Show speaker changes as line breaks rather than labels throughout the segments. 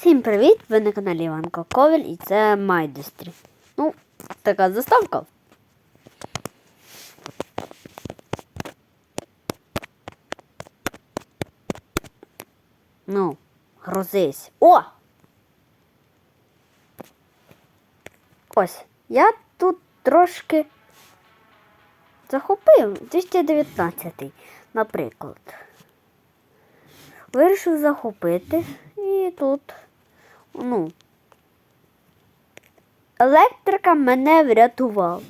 Всім привіт! Ви на каналі Іванко Коваль і це Майдестрі. Ну, така заставка. Ну, грузись. О! Ось, я тут трошки захопив 219-й, наприклад. Вирішив захопити і тут, ну, електрика мене врятувала.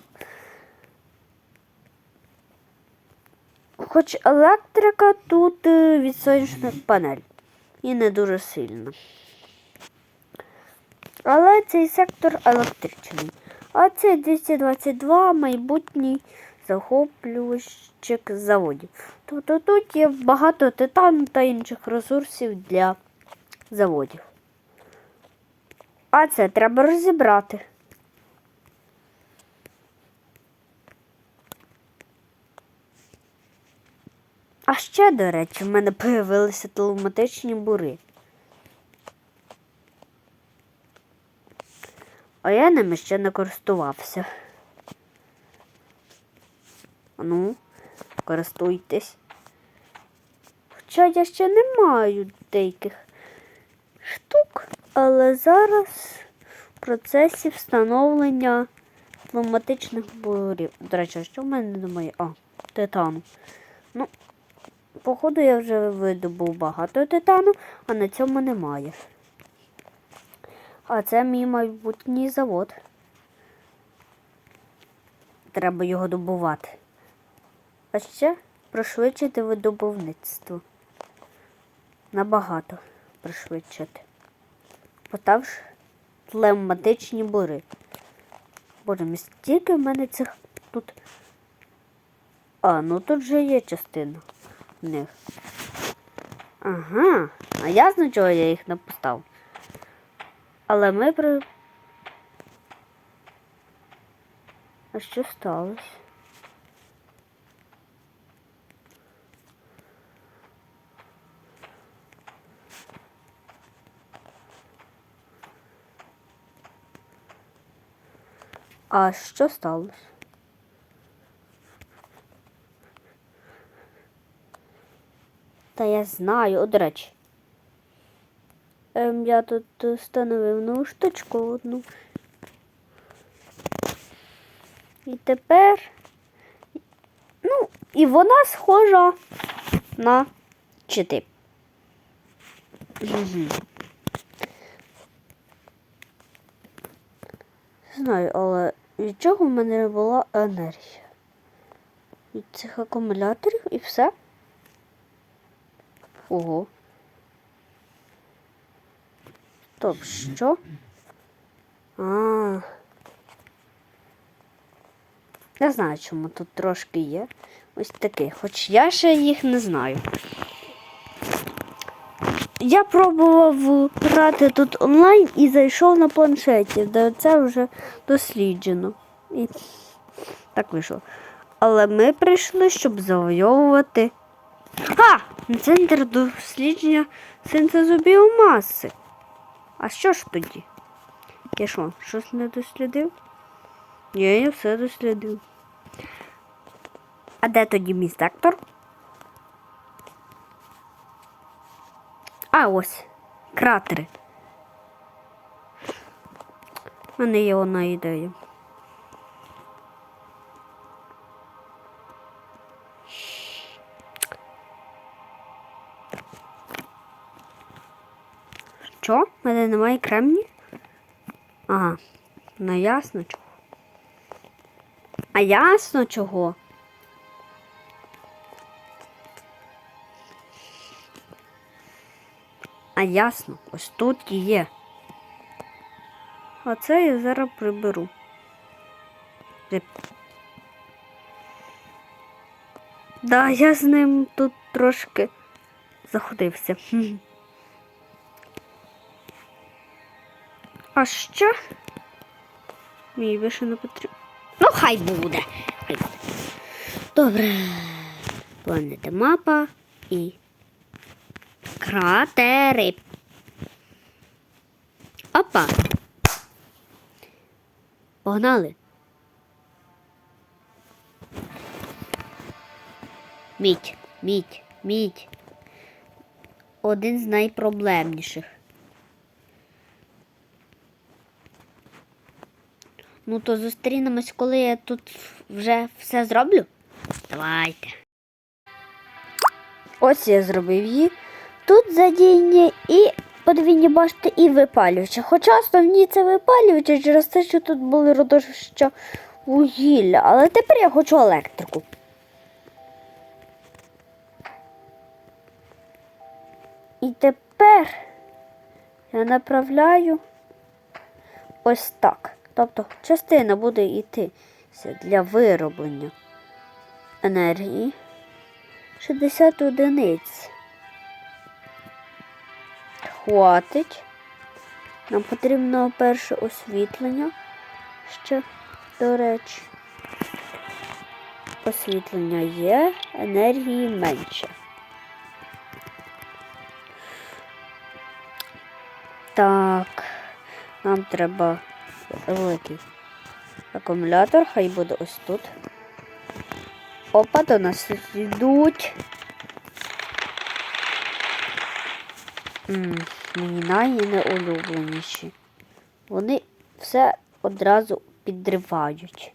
Хоч електрика тут е, від сонячних панель і не дуже сильна. Але цей сектор електричний. А це 222 майбутній захоплювачик заводів. Тобто тут є багато титану та інших ресурсів для заводів. А це треба розібрати. А ще, до речі, в мене появилися телематичні бури. А я ними ще не користувався. Ну, користуйтесь. Хоча я ще не маю деяких але зараз в процесі встановлення пневматичних бурів. До речі, що в мене немає? А, титану. Ну, походу, я вже видобув багато титану, а на цьому немає. А це мій майбутній завод. Треба його добувати. А ще пришвидшити видобувництво. Набагато пришвидшити. Поставши тлематичні бури. Боже, стільки в мене цих тут. А, ну тут же є частина в них. Ага, а ясно, чого я їх не поставив. Але ми при. А що сталося? А що сталося? Та я знаю, до речі. Ем, я тут встановив нову штучку одну. І тепер. Ну, і вона схожа на чити. Знаю, але від чого в мене не була енергія? Від цих акумуляторів і все? Ого. Стоп, що? А. Я знаю, чому тут трошки є. Ось такий. Хоч я ще їх не знаю. Я пробував грати тут онлайн і зайшов на планшеті, де це вже досліджено. І так вийшло. Але ми прийшли, щоб завойовувати. А! Центр дослідження синтезу біомаси. А що ж тоді? Я що, щось не дослідив? Ні, я все дослідив. А де тоді мій сектор? А ось кратери. У мене є одна ідея. Що? У мене немає кремні? Ага, ну ясно чого. А ясно чого? А ясно, ось тут є. А це я зараз приберу. Да, я з ним тут трошки заходився. А що? Мій більше не потрібно. Ну, хай буде. Хай буде. Добре. Планета мапа і кратери. Опа. Погнали. Мідь, мідь, мідь. Один з найпроблемніших. Ну, то зустрінемось, коли я тут вже все зроблю. Давайте. Ось я зробив її. Тут задіяні і подвійні башти, і випалювачі. Хоча основні це випалювачі через те, що тут були родовища вугілля. Але тепер я хочу електрику. І тепер я направляю ось так. Тобто частина буде йти для вироблення енергії 60 одиниць. Хватить. Нам потрібно перше освітлення ще, до речі. Освітлення є, енергії менше. Так, нам треба великий акумулятор, хай буде ось тут. Опа, до нас йдуть. М, Мені найнеулюбленіші. Вони все одразу підривають.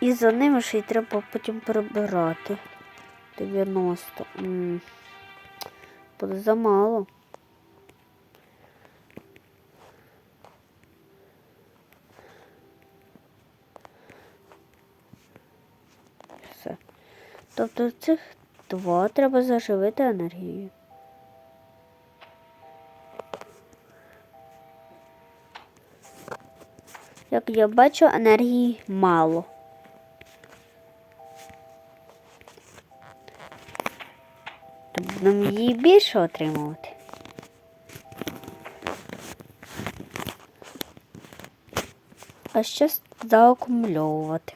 І за ними ще й треба потім прибирати. 90. М, Буде замало. Все. Тобто цих два треба заживити енергією. Як я бачу, енергії мало. То будемо її більше отримувати. А ще заакумульовувати.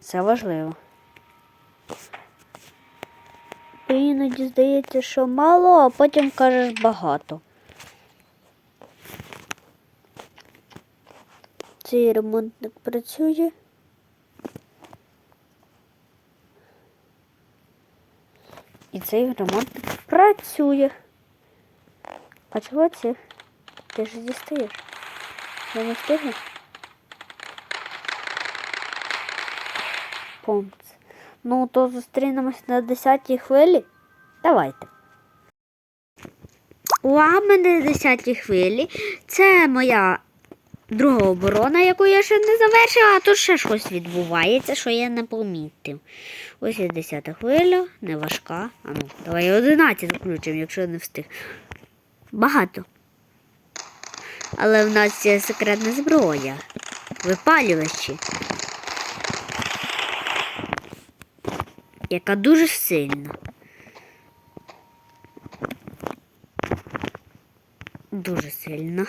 Це важливо. Іноді здається, що мало, а потім кажеш багато. Цей ремонтник працює. І цей ремонтник працює. А чого це? Ти ж дістаєш? Я не встигну? Помц. Ну, то зустрінемось на 10-й хвилі. Давайте. У мене 10 хвилі. Це моя друга оборона, яку я ще не завершила, а тут ще щось відбувається, що я не помітив. Ось є 10 хвиля, не важка. А ну, давай 11 включимо, якщо не встиг. Багато. Але в нас є секретна зброя. Випалювачі. Яка дуже сильна. Дуже сильна.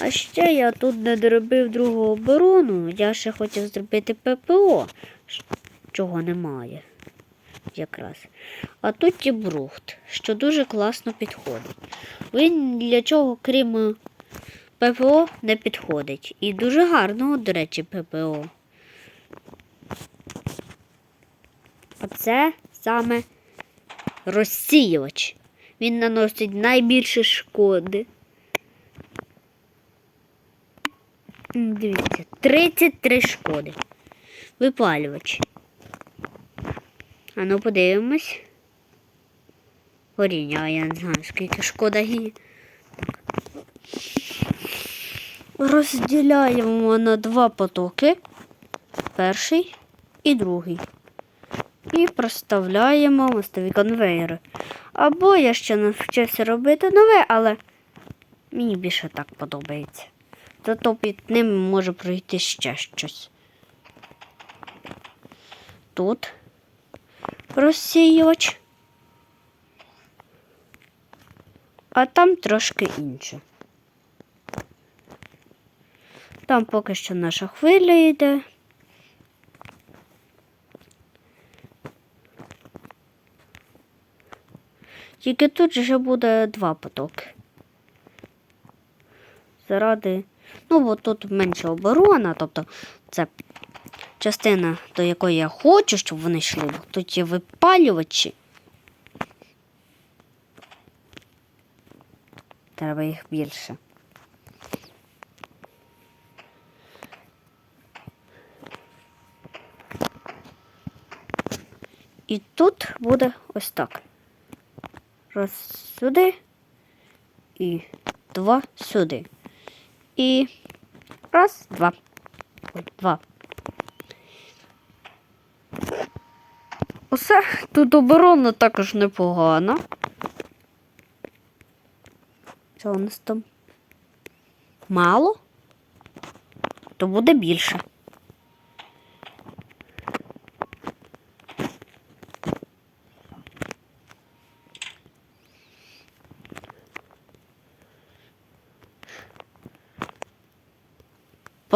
А ще я тут не доробив другу оборону. Я ще хотів зробити ППО, чого немає. Якраз. А тут є брухт, що дуже класно підходить. Він для чого, крім ППО, не підходить. І дуже гарного, до речі, ППО. Оце саме розсіювач. Він наносить найбільше шкоди. М, Дивіться, 33 шкоди. Випалювач. А ну подивимось. Горіння, а я не знаю, скільки шкода є. Розділяємо на два потоки. Перший і другий. І проставляємо мостові конвейери. Або я ще навчився робити нове, але мені більше так подобається. Зато під ним може пройти ще щось. Тут розсіювач, а там трошки інше. Там поки що наша хвиля йде. Тільки тут вже буде два потоки. заради. Ну, бо тут менше оборона, тобто це частина, до якої я хочу, щоб вони йшли. Бо Тут є випалювачі. Треба їх більше. І тут буде ось так. Раз сюди і два сюди. І раз, два. Два. Усе тут оборона також непогана. Що у нас там? Мало? То буде більше.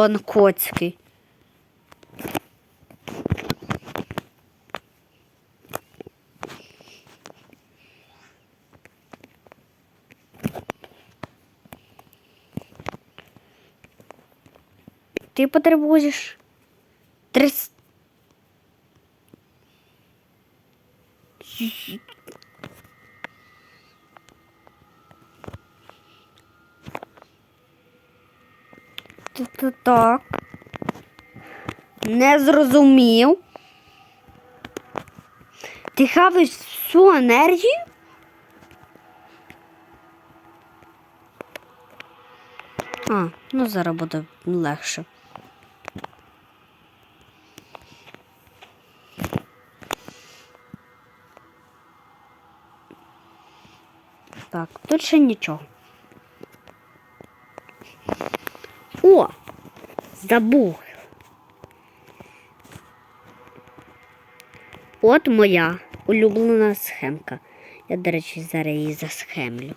пан Коцький. Ти потребуєш 300 Так. Не зрозумів. Ти хаваєш всю енергію? А, ну зараз буде легше. Так, тут ще нічого. Забув. От моя улюблена схемка. Я, до речі, зараз її засхемлю.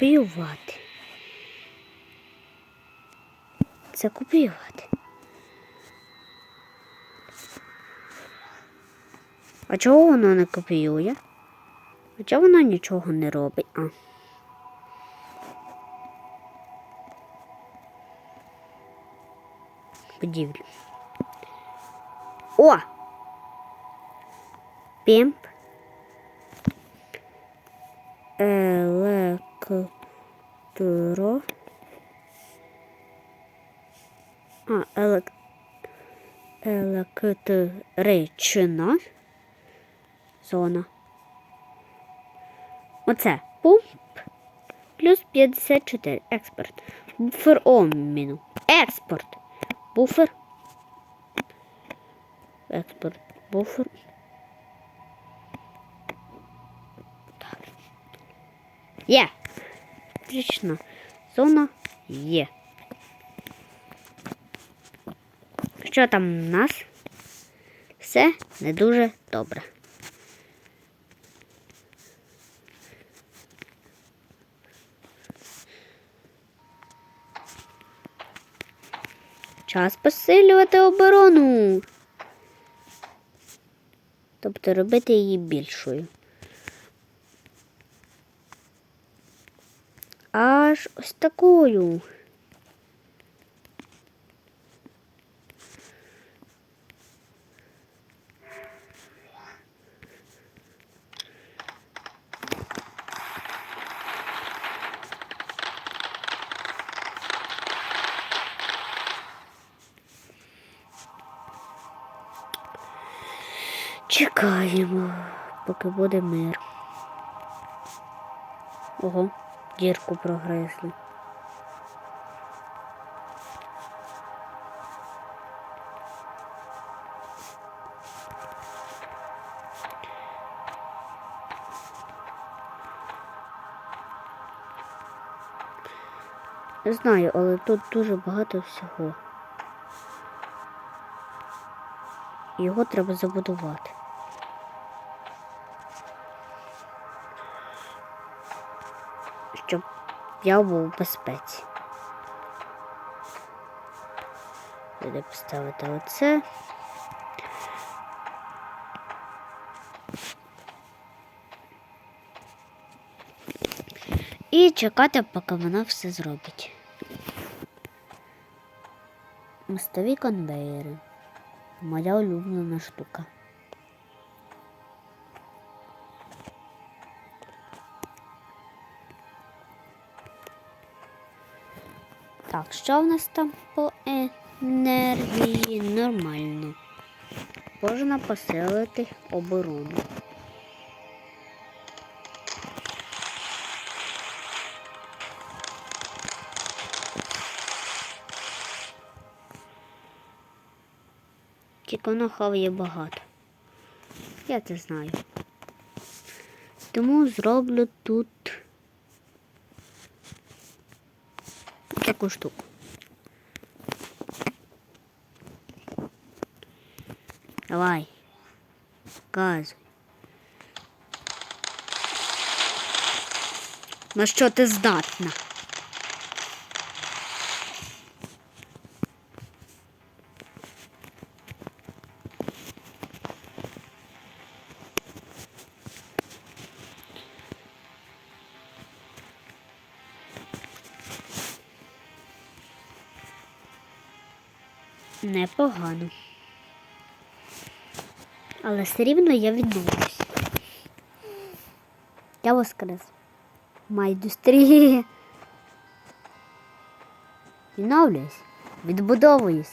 Копіювати. Це копіювати. А чого воно не копіює? А чого воно нічого не робить? А. Будівлю. О! Пімп. Електро. А, елек... електрична зона. Оце пумп плюс 54. Експорт. Буфер обміну. Експорт. Буфер. Експорт. Буфер. Є. Отлично. Зона є. Що там у нас? Все не дуже добре. Час посилювати оборону. Тобто робити її більшою. Аж ось такою. Чекаємо, поки буде мир. Ого, дірку прогризли. Не знаю, але тут дуже багато всього. Його треба забудувати. Я був у безпеці. Треба поставити оце. І чекати, поки вона все зробить. Мостові конвейери. Моя улюблена штука. Так, що в нас там по енергії? Нормально. Можна посилити оборону. Тіконохов є багато. Я це знаю. Тому зроблю тут таку штуку. Давай. Газуй. На що ти здатна? Але все я відновлюсь. Я воскрес. Майдустрії. Відновлююсь. Відбудовуюсь.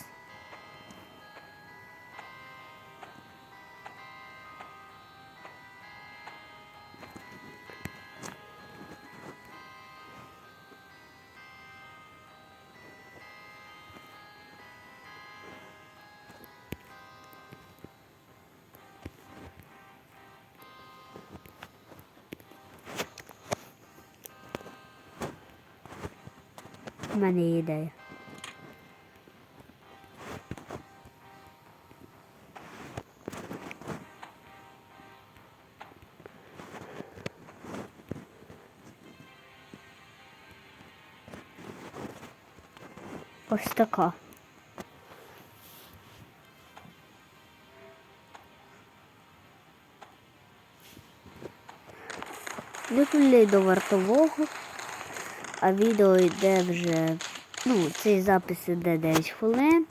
У мене є ідея. Ось така. Виплюй до вартового, а відео йде вже, ну, цей запис йде 9 хвилин,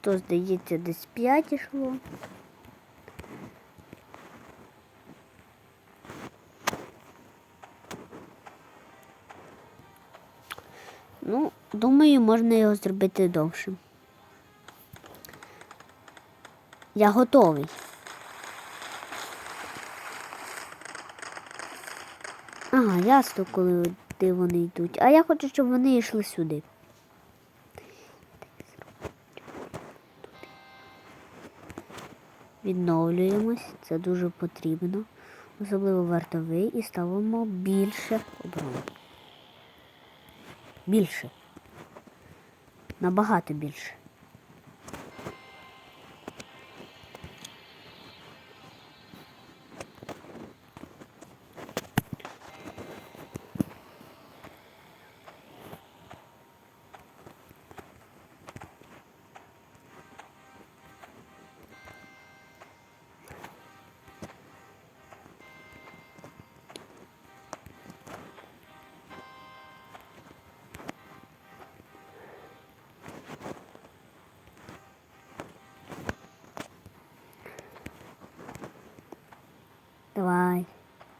то здається десь 5 йшло. Ну, думаю, можна його зробити довшим. Я готовий. Ага, ясно, коли де вони йдуть. А я хочу, щоб вони йшли сюди. Відновлюємось, це дуже потрібно. Особливо вартовий і ставимо більше оборони. Більше. Набагато більше.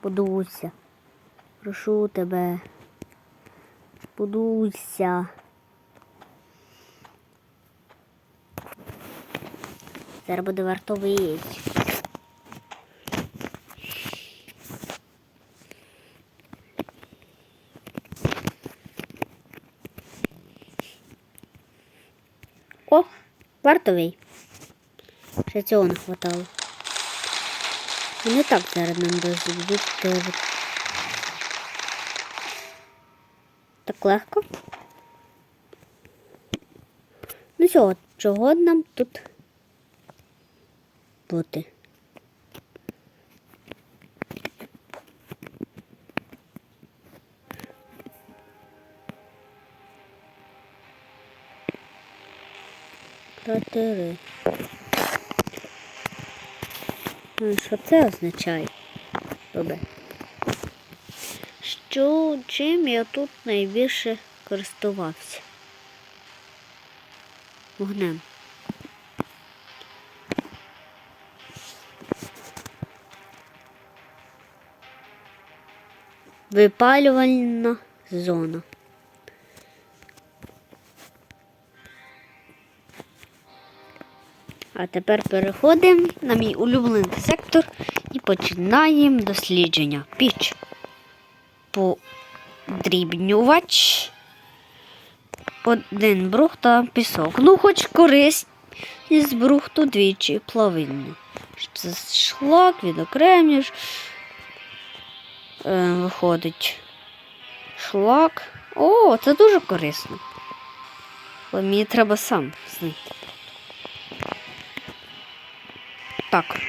Подуйся. Прошу тебе. Подуйся. Зараз буде вартовий. О, вартовий. Ще цього не хватало. Вони так зараз нам дозволять. Так легко. Ну чого, чого нам тут бути? Кратери. Ну, Що це означає? Добре. Що, чим я тут найбільше користувався? Вогнем. Випалювальна зона. А тепер переходимо на мій улюблений сектор і починаємо дослідження. Піч. Подрібнювач. Один брух та пісок. Ну, хоч користь із брухту двічі плавильну. Це шлак, відокремлюєш. Е, виходить. Шлак. О, це дуже корисно. Але мені треба сам знайти. Так.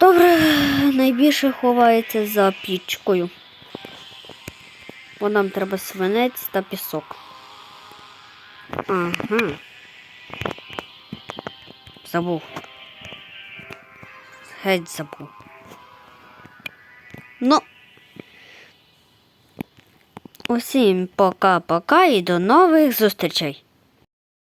Добре, найбільше ховається за пічкою. Бо нам треба свинець та пісок. Ага. Забув. Геть забув. Ну. Усім пока-пока і до нових зустрічей.